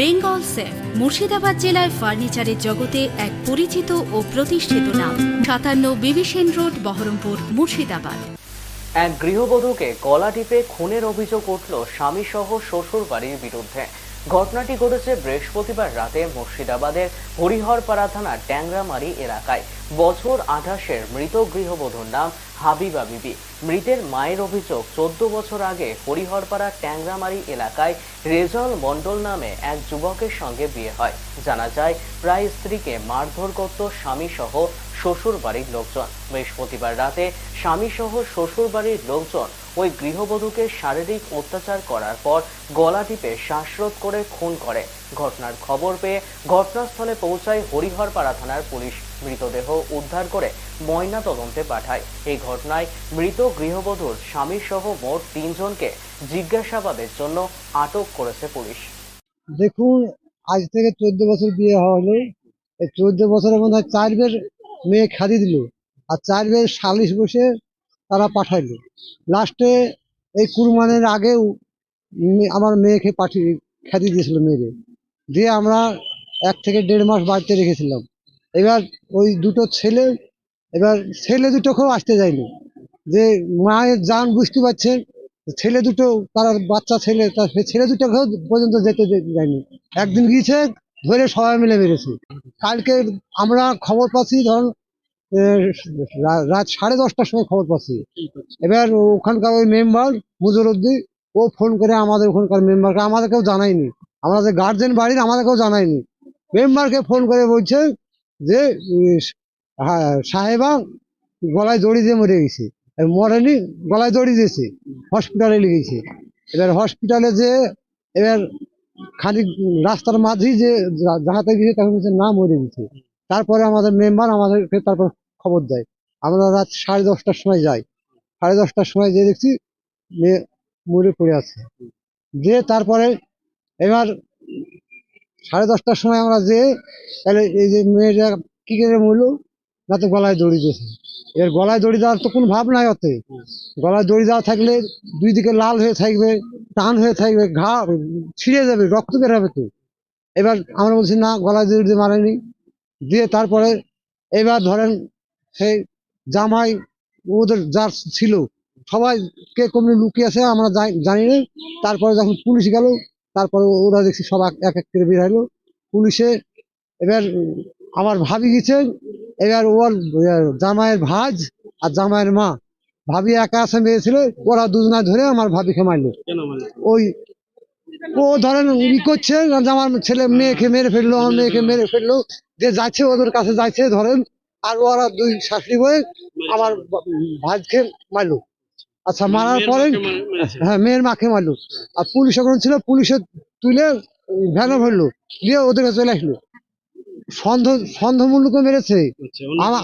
Bengal safe, Murshidabad জেলায় ফার্নিচারের জগতে এক পরিচিত ও প্রতিষ্ঠিত নাম। সাতান্ন বিবিসেন রোড, বহরমপুর, মুর্শিদাবাদ। এক গৃহবধূকে গলা টিপে খুনের অভিযোগ উঠল স্বামী সহ শ্বশুর বাড়ির বিরুদ্ধে। ঘটনাটি ঘটেছে বৃহস্পতিবার রাতে মুর্শিদাবাদের হরিহরপাড়া থানার ট্যাংরামারি এলাকায়। বছর আঠাশের মৃত গৃহবধূর নাম হাবিবা বিবি। মৃতের মায়ের অভিযোগ চোদ্দ বছর আগে হরিহরপাড়া ট্যাংরামারি এলাকায় রেজল মণ্ডল নামে এক যুবকের সঙ্গে বিয়ে হয়। জানা যায়, প্রায় স্ত্রীকে মারধর করত স্বামীসহ শ্বশুর বাড়ির লোকজন। বৃহস্পতিবার রাতে স্বামীসহ শ্বশুর বাড়ির লোকজন ওই গৃহবধূকে শারীরিক অত্যাচার করার পর গলা টিপে শ্বাসরোধ করে খুন করে। ঘটনার খবর পেয়ে ঘটনাস্থলে পৌঁছায় হরিহরপাড়া থানার পুলিশ। মৃতদেহ উদ্ধার করে ময়না তদন্তে পাঠায়। এই ঘটনায় মৃত গৃহবধূর স্বামী সহ মোট তিনজনকে জিজ্ঞাসাবাদের জন্য আটক করেছে পুলিশ। দেখুন, আজ থেকে চোদ্দ বছর বিয়ে হলো। এই চোদ্দ বছরের মধ্যে চার বের মেয়ে খাদি দিল। আর চার বের সালিশ বসে তারা পাঠাইলো। লাস্টে এই কুরবানের আগেও আমার মেয়েকে পাঠিয়ে খ্যাতি দিয়েছিল মেয়েরে দিয়ে আমরা এক থেকে দেড় মাস বাড়িতে রেখেছিলাম। এবার ওই দুটো ছেলে, এবার ছেলে দুটোকেও আসতে যায়নি যে মায়ের জান বুঝতে পারছেন, ছেলে দুটো, তার বাচ্চা ছেলে তার ছেলে দুটোকেও পর্যন্ত যেতে যায়নি একদিন গিয়েছে, ধরে সবাই মিলে মেরেছে কালকে আমরা খবর পাচ্ছি, ধরুন রাত সাড়ে দশটার সময় খবর পাচ্ছি। এবার ওখানকার ওই মেম্বার মুজরুদ্দিন ও ফোন করে আমাদের ওখানকার মেম্বারকে আমাদেরকেও জানায়নি। আমাদের গার্জেন বাড়ির আমাদেরকেও জানায়নি। মেম্বারকে ফোন করে বলছে যে হ্যাঁ, সাহেবা গলায় দড়ি দিয়ে মরে গেছে। মরেনি গলায় দড়ি দিয়েছে। হসপিটালে লেগেছে এবার হসপিটালে যে এবার খানিক রাস্তার মাঝেই যে যাহাতে গিয়েছে তখন না মরে গেছে। তারপরে আমাদের মেম্বার আমাদেরকে তারপর খবর দেয়। আমরা রাত সাড়ে দশটার সময় যাই। সাড়ে দশটার সময় যে দেখছি মেয়ে মরে পড়ে আছে। যে তারপরে এবার সাড়ে দশটার সময় আমরা যে তাহলে এই যে মেয়েটা কি করে মরলো? না তো গলায় দড়ি দিয়েছে এর গলায় দড়ি দেওয়ার তো কোনো ভাব নাই অতে গলায় দড়ি দেওয়া থাকলে দুই দিকে লাল হয়ে থাকবে, টান হয়ে থাকবে, ঘা ছিঁড়ে যাবে, রক্ত বের হবে তো। এবার আমরা বলছি, না, গলায় দড়ি দিয়ে মারেনি। দিয়ে তারপরে এবার ধরেন সেই জামাই ওদের যার ছিল সবাই কে কমনি লুকিয়ে আছে আমরা জানি- না। তারপরে যখন পুলিশ গেল তারপরে ওরা দেখছি সব এক এক করে বের হলো। পুলিশে এবার আমার ভাবি গেছে এবার ওর জামাইয়ের ভাজ আর জামাইয়ের মা। ভাবি একা আছে মেয়ে ছিল ওরা দুজনা ধরে আমার ভাবিকে মারলো। ওই ও ধরেন ই করছে আমার ছেলে মেয়েকে মেরে ফেলল আমার মেয়েকে মেরে ফেলল। যে যাচ্ছে ওদের কাছে যাচ্ছে ধরেন আর ওরা দুই শাশুড়ি বয়ে আমার ভাইকে মারলো। আচ্ছা মারার পরে হ্যাঁ মেয়ের মাকে মারলো। আর পুলিশ ওখানে ছিল পুলিশে তুলে ভ্যানে ভরলো দিয়ে ওদেরকে চলে আসলো। সন্ধ সন্ধমূল্যকে মেরেছে।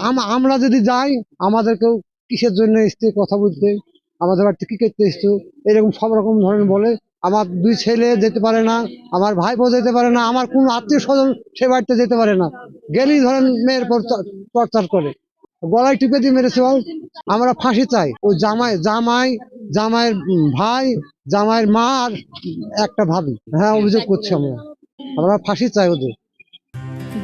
আমা- আমরা যদি যাই আমাদেরকেও কিসের জন্য এসছে কথা বলতে? আমাদের বাড়িতে কি করতে এসছো এরকম সব রকম ধরনের বলে। আমার দুই ছেলে যেতে পারে না, আমার ভাই ভাইপো যেতে পারে না, আমার কোনো আত্মীয় স্বজন সে বাড়িতে যেতে পারে না। গেলেই ধরেন মেয়ের পর টর্চার করে। গলায় টিপে দিয়ে মেরেছে বল। আমরা ফাঁসি চাই। ও জামাই জামাই, জামাইয়ের ভাই, জামাইয়ের মা আর একটা ভাবি। হ্যাঁ অভিযোগ করছি আমরা। আমরা ফাঁসি চাই ওদের।